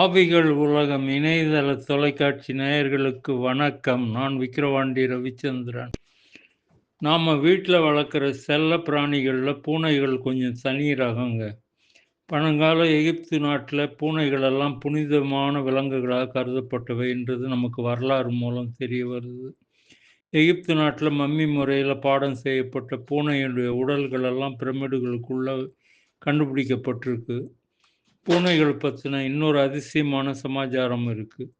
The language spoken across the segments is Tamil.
ஆவிகள் உலகம் இணையதள தொலைக்காட்சி நேயர்களுக்கு வணக்கம். நான் விக்கிரவாண்டி ரவிச்சந்திரன். நாம் வீட்டில் வளர்க்குற செல்ல பிராணிகளில் பூனைகள் கொஞ்சம் தனி ரகங்க பழங்கால எகிப்து நாட்டில் பூனைகள் எல்லாம் புனிதமான விலங்குகளாக கருதப்பட்டவை என்றது நமக்கு வரலாறு மூலம் தெரிய வருது. எகிப்து நாட்டில் மம்மி முறையில் பாடம் செய்யப்பட்ட பூனையுடைய உடல்கள் எல்லாம் பிரமிடுகளுக்குள்ள கண்டுபிடிக்கப்பட்டிருக்கு. பூனைகள் பற்றின இன்னொரு அதிசயமான சமாச்சாரம் இருக்குது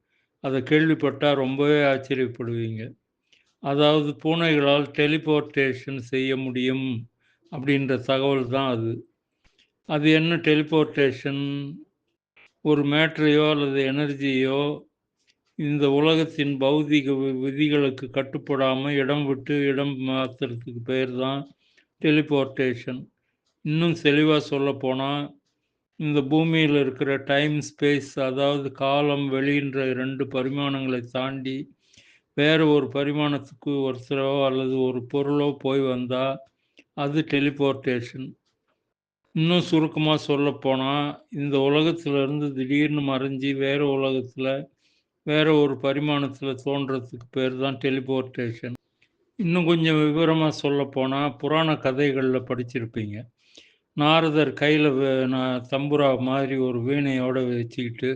அதை கேள்விப்பட்டால் ரொம்பவே ஆச்சரியப்படுவீங்க. அதாவது பூனைகளால் டெலிபோர்ட்டேஷன் செய்ய முடியும் அப்படின்ற தகவல் தான் அது. அது என்ன டெலிபோர்ட்டேஷன் ஒரு மேட்ரையோ அல்லது எனர்ஜியோ இந்த உலகத்தின் பௌதிக விதிகளுக்கு கட்டுப்படாமல் இடம் விட்டு இடம் மாற்றுறதுக்கு பேர் தான் டெலிபோர்ட்டேஷன் இன்னும் தெளிவாக சொல்லப்போனால் இந்த பூமியில் இருக்கிற டைம் ஸ்பேஸ் அதாவது காலம் வெளின்ற ரெண்டு பரிமாணங்களை தாண்டி வேறு ஒரு பரிமாணத்துக்கு ஒருத்தரோ அல்லது ஒரு பொருளோ போய் வந்தால் அது டெலிபோர்ட்டேஷன் இன்னும் சுருக்கமாக சொல்லப்போனால் இந்த உலகத்திலிருந்து திடீர்னு மறைஞ்சி வேறு உலகத்தில் வேறு ஒரு பரிமாணத்தில் தோன்றதுக்கு பேர் தான் டெலிபோர்ட்டேஷன் இன்னும் கொஞ்சம் விவரமாக சொல்லப்போனால் புராண கதைகளில் படிச்சிருப்பீங்க. நாரதர் கையில் தம்புரா மாதிரி ஒரு வீணையோடு வச்சுக்கிட்டு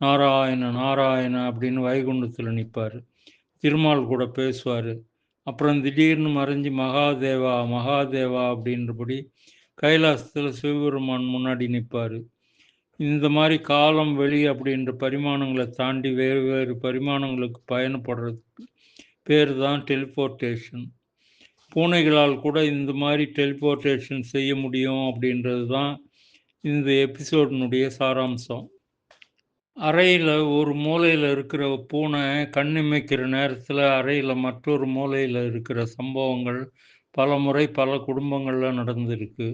நாராயண நாராயண அப்படின்னு வைகுண்டத்தில் நிற்பார் திருமால் கூட பேசுவார். அப்புறம் திடீர்னு மறைஞ்சு மகாதேவா மகாதேவா அப்படின்றபடி கைலாசத்தில் சிவபெருமான் முன்னாடி நிற்பார் இந்த மாதிரி காலம் வெளி அப்படின்ற பரிமாணங்களை தாண்டி வேறு வேறு பரிமாணங்களுக்கு பயணப்படுறதுக்கு பேர் தான் டெலிபோர்ட்டேஷன் பூனைகளால் கூட இந்த மாதிரி டெலிபோர்ட்டேஷன் செய்ய முடியும் அப்படின்றது தான் இந்த எபிசோடினுடைய சாராம்சம். அறையில் ஒரு மூலையில் இருக்கிற பூனை கண்ணிமைக்கிற நேரத்தில் அறையில் மற்றொரு மூலையில் இருக்கிற சம்பவங்கள் பல முறை பல குடும்பங்களில் நடந்திருக்கு.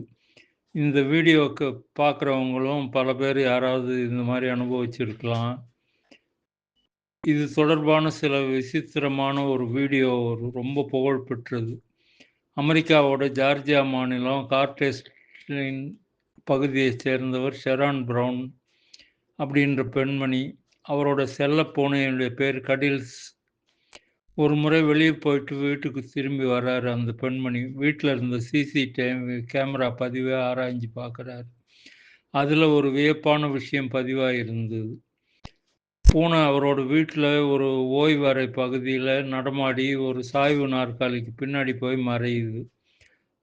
இந்த வீடியோக்கு பார்க்குறவங்களும் பல பேர் யாராவது இந்த மாதிரி அனுபவிச்சிருக்கலாம். இது தொடர்பான சில விசித்திரமான ஒரு வீடியோ ரொம்ப புகழ்பெற்றது. அமெரிக்காவோட ஜார்ஜியா மாநிலம் கார்டேஸ்டின் பகுதியைச் சேர்ந்தவர் ஷெரான் ப்ரவுன் அப்படின்ற பெண்மணி. அவரோட செல்ல பூனையுடைய பேர் கடில்ஸ். ஒரு முறை வெளியே போயிட்டு வீட்டுக்கு திரும்பி வர்றாரு அந்த பெண்மணி. வீட்டில் இருந்த சிசிடிவி கேமரா பதிவை ஆராய்ஞ்சு பார்க்குறாரு. அதில் ஒரு வியப்பான விஷயம் பதிவாக இருந்தது பூனை அவரோட வீட்டில் ஒரு ஓய்வறை பகுதியில் நடமாடி ஒரு சாய்வு நாற்காலிக்கு பின்னாடி போய் மறையுது.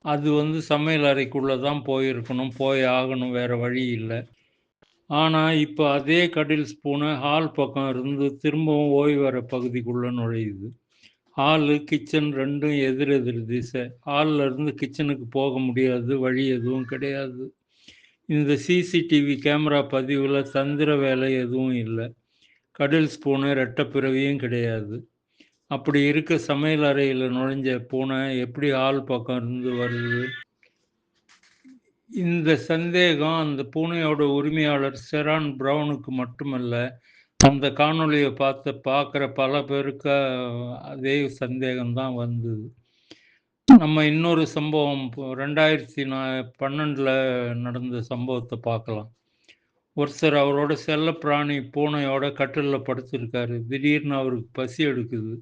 அது வந்து சமையல் அறைக்குள்ளே தான் போயிருக்கணும் போய் ஆகணும் வேறு வழி இல்லை. ஆனால் இப்போ அதே கடில் ஸ்பூனை ஹால் பக்கம் இருந்து திரும்பவும் ஓய்வறை பகுதிக்குள்ளே நுழையுது. ஹாலு கிச்சன் ரெண்டும் எதிர் திசை. ஹாலில் இருந்து கிச்சனுக்கு போக முடியாது வழி எதுவும் கிடையாது. இந்த சிசிடிவி கேமரா பதிவில் தந்திர வேலை எதுவும் இல்லை. கடல் ஸ்பூனு ரெட்ட பிறவியும் கிடையாது. அப்படி இருக்க சமையல் அறையில் நுழைஞ்ச பூனை எப்படி ஆள் பக்கம் இருந்து வருது? இந்த சந்தேகம் அந்த பூனையோட உரிமையாளர் செரான் ப்ரௌனுக்கு மட்டுமல்ல அந்த காணொலியை பார்த்து பார்க்குற பல பேருக்கு அதே சந்தேகம்தான் வந்தது. நம்ம இன்னொரு சம்பவம் ரெண்டாயிரத்தி நா பன்னெண்டில் நடந்த சம்பவத்தை பார்க்கலாம். ஒருத்தர் அவரோட செல்ல பிராணி பூனையோட கட்டிலில் படுத்திருக்காரு. திடீர்னு அவருக்கு பசி எடுக்குது.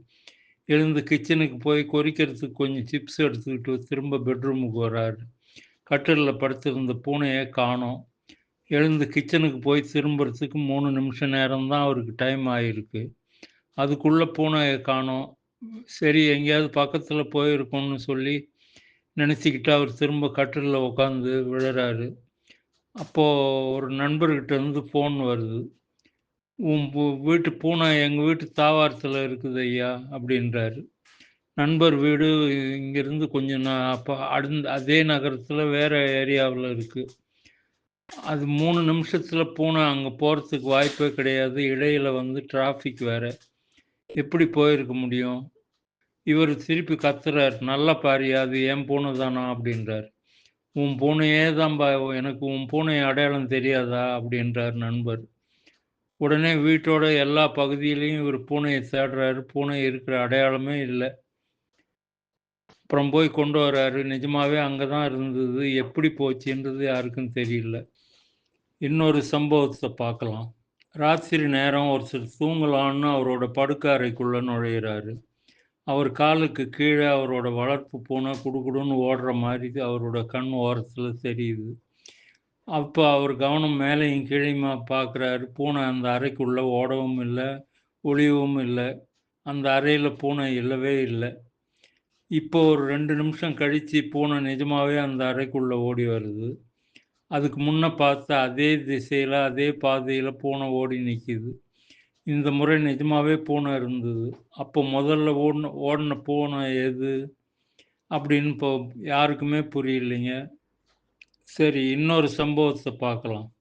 எழுந்து கிச்சனுக்கு போய் கொறிக்கிறதுக்கு கொஞ்சம் சிப்ஸ் எடுத்துக்கிட்டு திரும்ப பெட்ரூமுக்கு வர்றாரு கட்டிலில் படுத்திருந்த பூனையை காணோம். எழுந்து கிச்சனுக்கு போய் திரும்புறதுக்கு மூணு நிமிஷம் நேரம் தான் அவருக்கு டைம் ஆகிருக்கு அதுக்குள்ளே பூனையை காணோம். சரி எங்கேயாவது பக்கத்தில் போயிருக்கோம்னு சொல்லி நினச்சிக்கிட்டு அவர் திரும்ப கட்டிலில் உட்காந்து விழுறாரு. அப்போது ஒரு நண்பர்கிட்ட இருந்து ஃபோன் வருது. உன் வீட்டு பூனை எங்கள் வீட்டு தாவாரத்தில் இருக்குது ஐயா அப்படின்றாரு. நண்பர் வீடு இங்கேருந்து கொஞ்சம் நான் அப்போ அடுந்த அதே நகரத்தில் வேறு ஏரியாவில் இருக்குது அது மூணு நிமிஷத்தில் பூனை அங்கே போகிறதுக்கு வாய்ப்பே கிடையாது. இடையில் வந்து டிராஃபிக் வேறு. எப்படி போயிருக்க முடியும்? இவர் திருப்பி கத்துறார். நல்ல பாரியா அது ஏன் பூனை தானா அப்படின்றார். உன் பூனையே தான்பா எனக்கு உன் பூனை அடையாளம் தெரியாதா? அப்படின்றார் நண்பர். உடனே வீட்டோட எல்லா பகுதியிலையும் இவர் பூனையை தேடுறாரு. பூனை இருக்கிற அடையாளமே இல்லை. அப்புறம் போய் கொண்டு வர்றாரு. நிஜமாவே அங்கே தான் இருந்தது. எப்படி போச்சுன்றது யாருக்கும் தெரியல. இன்னொரு சம்பவத்தை பார்க்கலாம். ராத்திரி நேரம் ஒருத்தர் தூங்கலான்னு அவரோட படுக்க அறைக்குள்ளே நுழையிறாரு. அவர் காலுக்கு கீழே அவரோட வளர்ப்பு பூனை குடுகுடுன்னு ஓடுற மாதிரி அவரோட கண் ஓரத்தில் தெரியுது. அப்போ அவர் கவனம் மேலேயும் கீழயுமா பார்க்குறாரு. பூனை அந்த அறைக்குள்ளே ஓடவும் இல்லை ஒளியவும் இல்லை அந்த அறையில் பூனை இல்லவே இல்லை இப்போ ஒரு ரெண்டு நிமிஷம் கழித்து பூனை நிஜமாகவே அந்த அறைக்குள்ளே ஓடி வருது. அதுக்கு முன்னே பார்த்தா அதே திசையில் அதே பாதையில் பூனை ஓடி நிற்கிது இந்த முறை நிஜமாகவே பூனை இருந்தது. அப்போ முதல்ல ஓடின ஓடின பூனை எது? அப்படின்னு இப்போ யாருக்குமே புரியலைங்க. சரி இன்னொரு சம்பவத்தை பார்க்கலாம்.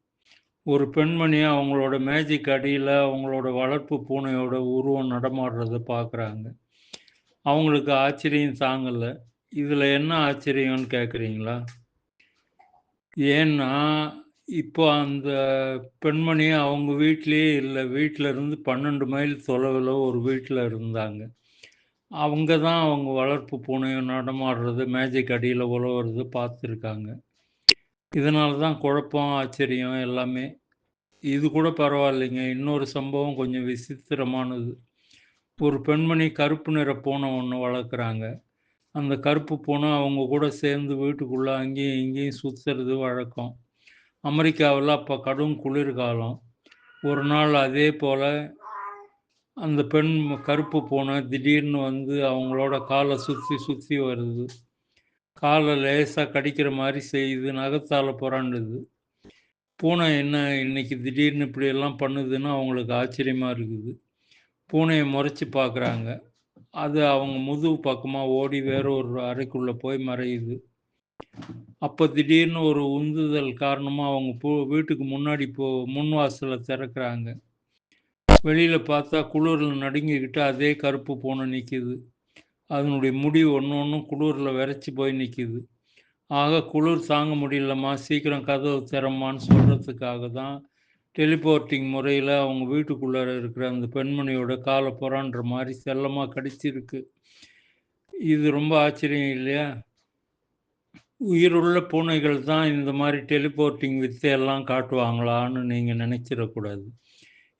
ஒரு பெண்மணி அவங்களோட மேஜைக்கு அடியில் அவங்களோட வளர்ப்பு பூனையோட உருவம் நடமாடுறத பார்க்குறாங்க. அவங்களுக்கு ஆச்சரியம் தாங்கலை இதில் என்ன ஆச்சரியம்னு கேட்குறீங்களா? ஏன்னா, இப்போ அந்த பெண்மணி அவங்க வீட்லேயே இல்லை வீட்டில் இருந்து 12 மைல் தொலைவில் ஒரு வீட்டில் இருந்தாங்க. அவங்க தான் அவங்க வளர்ப்பு பூனையும் நடமாடுறது, மேஜைக்கு அடியில் உழவுறது பார்த்துருக்காங்க. இதனால தான் குழப்பம், ஆச்சரியம் எல்லாமே. இது கூட பரவாயில்லைங்க. இன்னொரு சம்பவம் கொஞ்சம் விசித்திரமானது. ஒரு பெண்மணி கருப்பு நிற பூனை ஒன்று வளர்க்குறாங்க. அந்த கருப்பு பூனை அவங்க கூட சேர்ந்து வீட்டுக்குள்ளே அங்கேயும் இங்கேயும் சுற்றுறது வழக்கம். அமெரிக்காவில் அப்போ கடும் குளிர்காலம். ஒரு நாள் அதே போல் அந்த பெண் கருப்பு பூனை திடீர்னு வந்து அவங்களோட காலை சுற்றி சுற்றி வருது. காலை லேசாக கடிக்கிற மாதிரி செய்யுது. நகத்தால் புரண்டுது. பூனை என்ன இன்னைக்கு திடீர்னு இப்படியெல்லாம் பண்ணுதுன்னு அவங்களுக்கு ஆச்சரியமாக இருக்குது. பூனையை முறைச்சி பார்க்குறாங்க. அது அவங்க முதுகு பக்கமாக ஓடி வேற ஒரு அறைக்குள்ளே போய் மறையுது. அப்போ திடீர்னு ஒரு உந்துதல் காரணமாக அவங்க போ வீட்டுக்கு முன்னாடி போ முன் வாசல திறக்குறாங்க. வெளியில் பார்த்தா குளிரில் நடுங்கிக்கிட்டு அதே கருப்பு பூனை நிற்கிது அதனுடைய முடி ஒன்று ஒன்றும் குளிரில் விரைச்சி போய் நிற்கிது ஆக குளிர் தாங்க முடியலம்மா, சீக்கிரம் கதவு திறம்மான்னு சொல்கிறதுக்காக தான் டெலிபோர்ட்டிங் முறையில் அவங்க வீட்டுக்குள்ளார இருக்கிற அந்த பெண்மணியோட காலை புறான்ற மாதிரி செல்லமாக கடிச்சிருக்கு. இது ரொம்ப ஆச்சரியம் இல்லையா? உயிருள்ள பூனைகள் தான் இந்த மாதிரி டெலிபோர்ட்டிங் வித்தையெல்லாம் காட்டுவாங்களான்னு நீங்கள் நினச்சிடக்கூடாது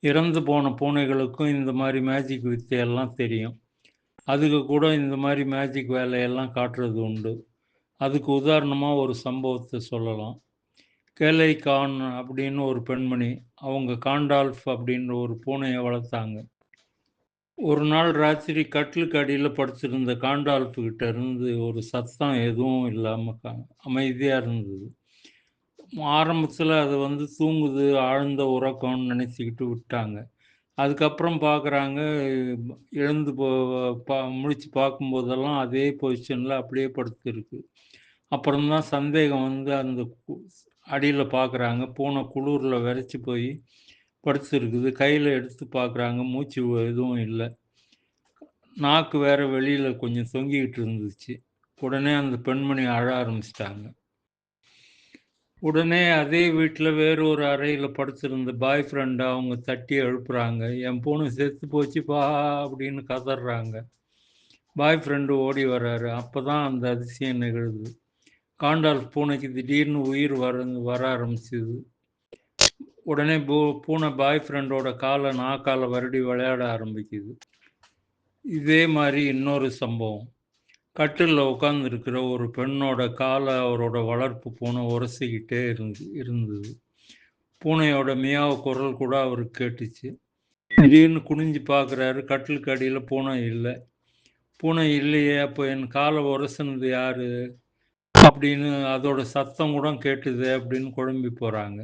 இறந்து போன பூனைகளுக்கும் இந்த மாதிரி மேஜிக் வித்தையெல்லாம் தெரியும். அதுக்கு கூட இந்த மாதிரி மேஜிக் வேலையெல்லாம் காட்டுறது உண்டு. அதுக்கு உதாரணமாக ஒரு சம்பவத்தை சொல்லலாம். கேலை கான் அப்படின்னு ஒரு பெண்மணி. அவங்க காண்டால்ஃப் அப்படின்ற ஒரு பூனையை வளர்த்தாங்க. ஒரு நாள் ராத்திரி கட்டிலுக்கு அடியில் படுத்திருந்த காண்டால்ப்பு கிட்ட இருந்து ஒரு சத்தம் எதுவும் இல்லாமல் அமைதியாக இருந்தது. ஆரம்பத்தில் அது வந்து தூங்குது, ஆழ்ந்த உறக்கம்னு நினச்சிக்கிட்டு விட்டாங்க. அதுக்கப்புறம் பார்க்குறாங்க, எழுந்து போ பா முழிச்சு பார்க்கும்போதெல்லாம் அதே பொசிஷனில் அப்படியே படுத்துருக்கு அப்புறம் தான் சந்தேகம் வந்து அந்த அடியில் பார்க்குறாங்க. பூனை குளூரில் விரைச்சி போய் படுத்துருக்குது கையில் எடுத்து பார்க்குறாங்க. மூச்சு எதுவும் இல்லை நாக்கு வேறு வெளியில் கொஞ்சம் தொங்கிக்கிட்டு இருந்துச்சு. உடனே அந்த பெண்மணி அழ ஆரம்பிச்சிட்டாங்க உடனே அதே வீட்டில் வேற ஒரு அறையில் படுத்திருந்த பாய் ஃப்ரெண்டை அவங்க தட்டி எழுப்புறாங்க. "என் பொண்ணு செத்து போச்சுப்பா" அப்படின்னு கதறாங்க பாய் ஃப்ரெண்டு ஓடி வர்றார் அப்போ தான் அந்த அதிசயம் நிகழுது. காண்டால் பூனைக்கு திடீர்னு உயிர் வர வர ஆரம்பிச்சுது. உடனே பூ பூனை பாய் ஃப்ரெண்டோட காலை நாக்கால வருடி விளையாட ஆரம்பிக்குது. இதே மாதிரி இன்னொரு சம்பவம். கட்டிலில் உட்காந்துருக்கிற ஒரு பெண்ணோட காலை அவரோட வளர்ப்பு பூனை உரசிக்கிட்டே இருந்து இருந்தது. பூனையோட மியாவ குரல் கூட அவருக்கு கேட்டுச்சு. திடீர்னு குனிஞ்சு பார்க்குறாரு. கட்டிலுக்கு அடியில் பூனை இல்லை பூனை இல்லையே! அப்போ என் காலை உரசுனது யாரு? அப்படின்னு அதோட சத்தம் கூட கேட்டுதே! அப்படின்னு குழம்பி போகிறாங்க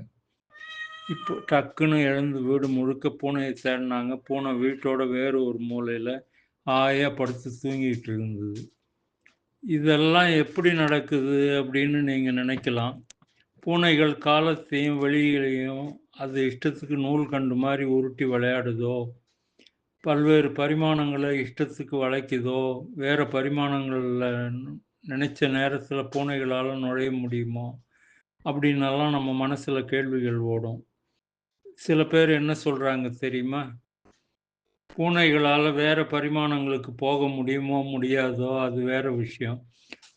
இப்போ டக்குன்னு எழுந்து வீடு முழுக்க பூனையை தேடினாங்க பூனை வீட்டோட வேறு ஒரு மூலையில் ஹாயா படுத்து தூங்கிட்டு இருந்தது. இதெல்லாம் எப்படி நடக்குது அப்படின்னு நீங்கள் நினைக்கலாம். பூனைகள் காலத்தையும், வெளியிலயும் அது இஷ்டத்துக்கு நூல் கண்டு மாதிரி உருட்டி விளையாடுதோ, பல்வேறு பரிமாணங்களை இஷ்டத்துக்கு வளைக்குதோ, வேறு பரிமாணங்களில் நினைச்ச நேரத்தில் பூனைகளால் நுழைய முடியுமோ? அப்படின்னெல்லாம் நம்ம மனசில் கேள்விகள் ஓடும். சில பேர் என்ன சொல்றாங்க தெரியுமா? பூனைகளால் வேற பரிமாணங்களுக்கு போக முடியுமோ, முடியாதோ அது வேற விஷயம்.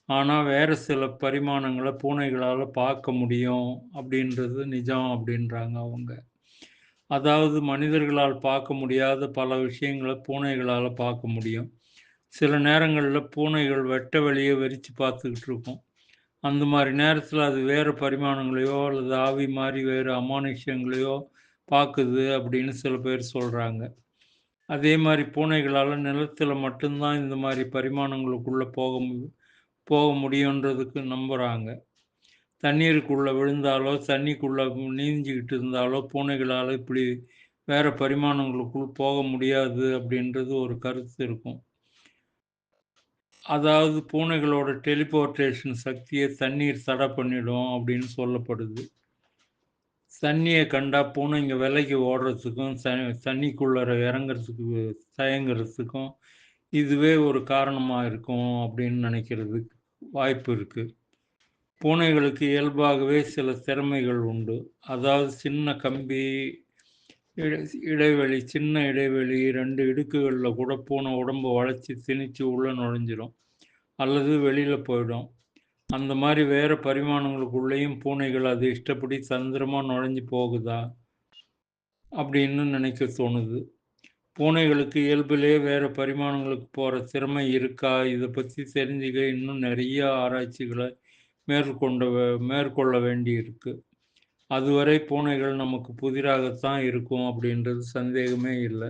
ஆனால் வேற சில பரிமாணங்களை பூனைகளால் பார்க்க முடியும் அப்படின்றது நிஜம் அப்படின்றாங்க அவங்க. அதாவது மனிதர்களால் பார்க்க முடியாத பல விஷயங்களை பூனைகளால் பார்க்க முடியும் சில நேரங்களில் பூனைகள் வெட்ட வெளியே வெறிச்சு பார்த்துக்கிட்டு இருக்கும் அந்த மாதிரி நேரத்தில் அது வேறு பரிமாணங்களையோ அல்லது ஆவி மாதிரி வேறு அமானுஷ்யங்களையோ பார்க்குது அப்படின்னு சில பேர் சொல்கிறாங்க அதே மாதிரி பூனைகளால் நிலத்தில் மட்டும்தான் இந்த மாதிரி பரிமாணங்களுக்குள்ளே போக போக முடியுன்றதுக்கு நம்புகிறாங்க தண்ணீருக்குள்ளே விழுந்தாலோ தண்ணிக்குள்ளே நீஞ்சிக்கிட்டு இருந்தாலோ பூனைகளால் இப்படி வேறு பரிமாணங்களுக்குள் போக முடியாது அப்படின்றது ஒரு கருத்து இருக்கும். அதாவது பூனைகளோட டெலிபோர்டேஷன் சக்தியை தண்ணீர் தடை பண்ணிடும் அப்படின்னு சொல்லப்படுது. தண்ணியை கண்டா இங்கே விலைக்கு ஓடுறதுக்கும் த தண்ணிக்குள்ளே இறங்குறதுக்கு தயங்குறதுக்கும் இதுவே ஒரு காரணமாக இருக்கும் அப்படின்னு நினைக்கிறதுக்கு வாய்ப்பு இருக்குது பூனைகளுக்கு இயல்பாகவே சில திறமைகள் உண்டு. அதாவது சின்ன கம்பி இடைவெளி சின்ன இடைவெளி ரெண்டு இடுக்குகளில் கூட பூனை உடம்பு வளைச்சி திணிச்சு உள்ளே நுழைஞ்சிரும். அல்லது வெளியில் போயிடும். அந்த மாதிரி வேறு பரிமாணங்களுக்குள்ளேயும் பூனைகள் அது இஷ்டப்படி தந்திரமாக நுழைஞ்சு போகுதா அப்படின்னு நினைக்க தோணுது. பூனைகளுக்கு இயல்பிலே வேறு பரிமாணங்களுக்கு போகிற திறமை இருக்கா? இதை பற்றி தெரிஞ்சுக்க இன்னும் நிறைய ஆராய்ச்சிகளை மேற்கொண்ட மேற்கொள்ள வேண்டி இருக்குது அதுவரை பூனைகள் நமக்கு புதிராகத்தான் இருக்கும் அப்படின்றது சந்தேகமே இல்லை.